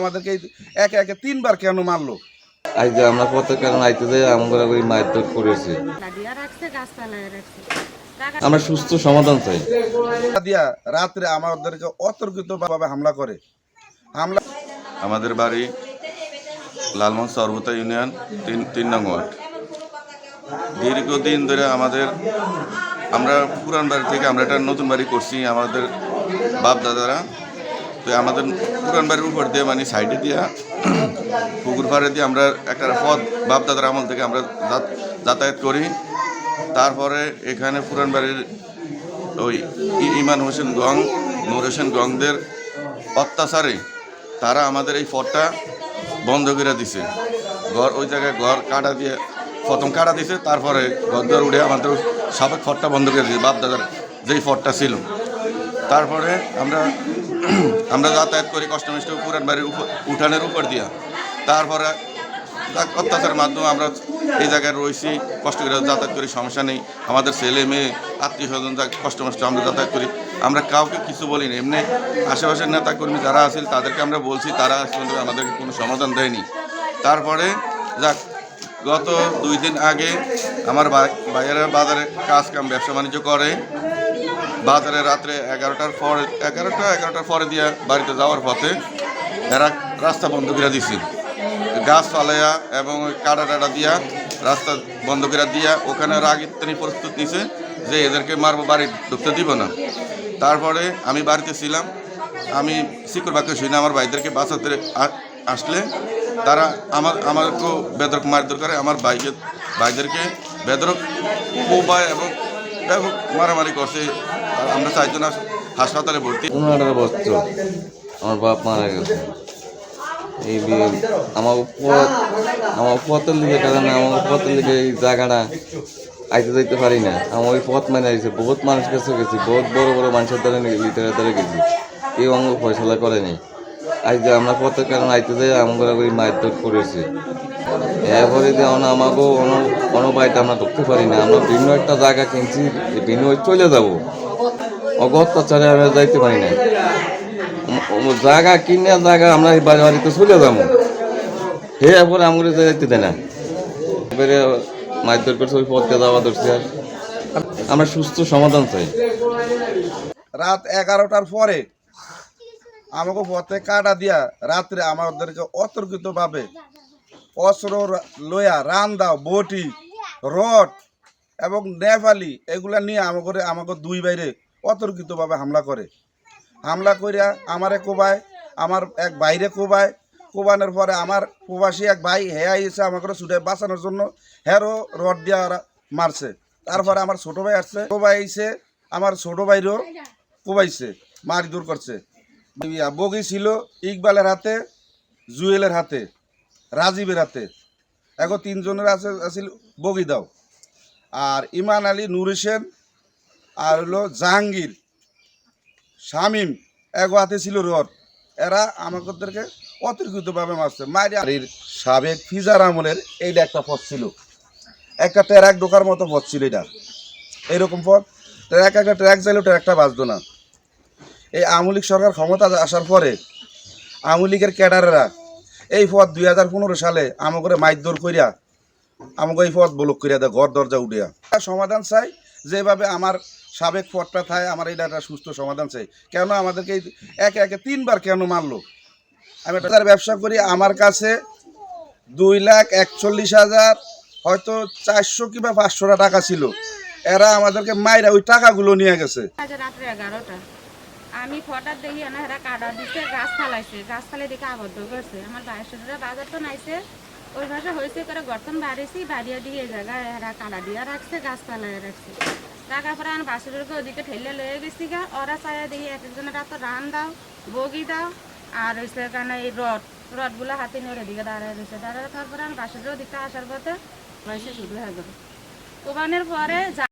আমাদেরকে এই একে একে তিনবার কেন মারলো? আজ আমরা পথে কারণ আইতে যাই আমরা ওই মারধর করেছে। আমরা সুস্থ সমাধান চাই। দিয়া রাত্রে আমাদেরকে অতর্কিত ভাবে হামলা করে। হামলা আমাদের বাড়ি লালমোহন সর্বতা ইউনিয়ন তিন তিন নং ওয়ার্ড। দীর্ঘদিন ধরে আমাদের আমরা পুরান বাড়ি থেকে আমরা একটা নতুন বাড়ি করছি। আমাদের বাপ দাদারা তো আমাদের পুরান বাড়ির উপর দিয়ে মানে সাইডে দিয়া, পুকুর পাড়ে দিয়ে আমরা একটা পথ, বাপদাদার আমল থেকে আমরা যাত- যাতায়াত করি। তারপরে এখানে পুরান বাড়ির ওই ইমান হোসেন গং, নূর হোসেন গংদের অত্যাচারে, তারা আমাদের এই ফটটা বন্ধ করে দিছে। ঘর, ওই জায়গায় ঘর কাটা দিয়ে, প্রথম কাটা দিছে, তারপরে ঘর দর উঠে আমাদের সাবেক ফটটা বন্ধ করে দিয়েছে বাপদাদার যেই ফটটা ছিল। তারপরে আমরা আমরা যাতায়াত করি কষ্টমিষ্ট পুরান বাড়ির উঠানের উপর দিয়া। তারপরে অত্যাচারের মাধ্যমে আমরা এই জায়গায় রয়েছি, কষ্ট করে যাতায়াত করি, সমস্যা নেই। আমাদের ছেলে মেয়ে, আত্মীয় স্বজন যা কষ্ট মষ্ট আমরা যাতায়াত করি। আমরা কাউকে কিছু বলি না। এমনি আশেপাশের নেতা কর্মী যারা আছেন তাদেরকে আমরা বলছি, তারা আমাদেরকে কোনো সমাধান দেয়নি। তারপরে যাক, গত দুই দিন আগে আমার ভাইয়েরা বাজারে কাজ কাম, ব্যবসা বাণিজ্য করে। বাজারে রাত্রে এগারোটার পরে, এগারোটা, এগারোটার পরে দিয়ে বাড়িতে যাওয়ার পথে এরা রাস্তা বন্ধ করে দিছে। গাছ ফালাইয়া এবং কাটা টাটা দিয়া রাস্তা বন্ধ করে দিয়া ওখানে ওরা আগে তিনি প্রস্তুত নিছে যে এদেরকে মারবো, বাড়ি ঢুকতে দিব না। তারপরে আমি বাড়িতে ছিলাম, আমি শিকড় বাক্য শুনে আমার ভাইদেরকে বাঁচাতে আসলে তারা আমার আমাকেও বেদরক মারধর করে আমার ভাইকে, ভাইদেরকে বেদরক উপায় এবং মারামারি করছে। আমরা চারজন হাস- হাসপাতালে ভর্তি। পনেরো বছর। আমার বাপ মারা গেছে। এই বিয়ে- আমার পথ আমার পথের লিগে কারণ আমার পথের লিগে এই জায়গাটা আইতে যাইতে পারি না। আমার ওই পথ মানে আইছে। বহুত মানুষ কাছে গেছি, বহুত বড় বড় মানুষের দ্বারা লিটারের দ্বারা গেছি। কেউ আমাকে ফয়সলা করেনি। আজ আমরা পথের কারণ আইতে যাই আমরা ওই মারধর করেছে। এরপরে যে আমাকেও অন্য বাড়িতে আমরা ঢুকতে পারি না। আমরা ভিন্ন একটা জায়গা কিনছি ভিন্ন চলে যাব। অত্যাচারে আমরা যাইতে পারি না জায়গা কিনে জায়গা আমরা বাড়ি বাড়িতে চলে যাব। হে এরপরে আমাকে যাইতে দেয় না। এবারে মারধর করছে, ওই পথে যাওয়া ধরছে আর। আমরা সুস্থ সমাধান চাই। রাত এগারোটার পরে আমাকে পথে কাটা দিয়া রাত্রে আমাদেরকে অতর্কিত ভাবে অস্ত্র রা- লইয়া রান বটি, রড এবং নেপালি এগুলা নিয়ে আমাকে আমাকে দুই বাইরে অতর্কিতভাবে হামলা করে। হামলা করিয়া আমারে কোবায়, আমার এক বাইরে কোবায়। কোবানোর পরে আমার প্রবাসী এক ভাই হে আইসে আমাকে ছুটে বাঁচানোর জন্য, হেরও রড দিয়া মারছে। তারপরে আমার ছোট ভাই আসছে কোবাই আইসে আমার ছোট ভাইরও কোবাইছে মারি দূর করছে। বগি ছিল ইকবালের হাতে, জুয়েলের হাতে, রাজীবের হাতে। এখন তিনজনের আছে আছিল বগি দাও। আর ইমান আলী, নুর হোসেন আর হলো জাহাঙ্গীর, শামিম, এক হাতে ছিল রড এরা আমাদেরকে অতিরিক্তভাবে মারছে। মারির সাবেক ফিজার আমলের এইটা একটা পথ ছিল, একটা ট্র্যাক ঢোকার মতো পথ ছিল এটা। এইরকম পথ ট্র্যাক একটা ট্র্যাক চাইলেও ট্র্যাকটা বাঁচতো না। এই আমলিক সরকার ক্ষমতা আসার পরে আমলিকের ক্যাডারেরা এই পথ দুই হাজার পনেরো সালে আমাকে মাইদর করিয়া আমাকে এই পথ ব্লক করিয়া দেয়, ঘর দরজা উঠিয়া সমাধান চাই, যেভাবে আমার সাবেক পথটা থায় আমার এটা একটা সুস্থ সমাধান চাই। কেন আমাদেরকে এই একে একে তিনবার কেন মারলো? আমি একটা ব্যবসা করি, আমার কাছে দুই লাখ একচল্লিশ হাজার, হয়তো চারশো কিংবা পাঁচশোটা টাকা ছিল। এরা আমাদেরকে মাইরা ওই টাকাগুলো নিয়ে গেছে। আমি ফটার দেখি না, এরা কাটা দিচ্ছে গাছ ফালাইছে। গাছ ফালে দেখে আবদ্ধ করছে আমার বাইশরা বাজার তো নাইছে। ওই ভাষা হয়েছে করে গর্তন বাড়িয়েছি বাড়িয়ে দিয়ে জায়গায় এরা কাঁড়া দিয়ে রাখছে গাছপালা রাখছে। টাকা পরে আমার বাসুরকে ওদিকে ঠেলে লয়ে গেছি গা। ওরা চায়া দিয়ে এক একজনের রাত রান দাও, বগি দাও, আর হচ্ছে কারণে এই রড, রডগুলো হাতে নিয়ে ওদিকে দাঁড়ায় রয়েছে। দাঁড়ায় তারপরে আমার বাসুরের ওদিকটা আসার পথে বয়সে শুরু হয়ে গেল। কোবানের পরে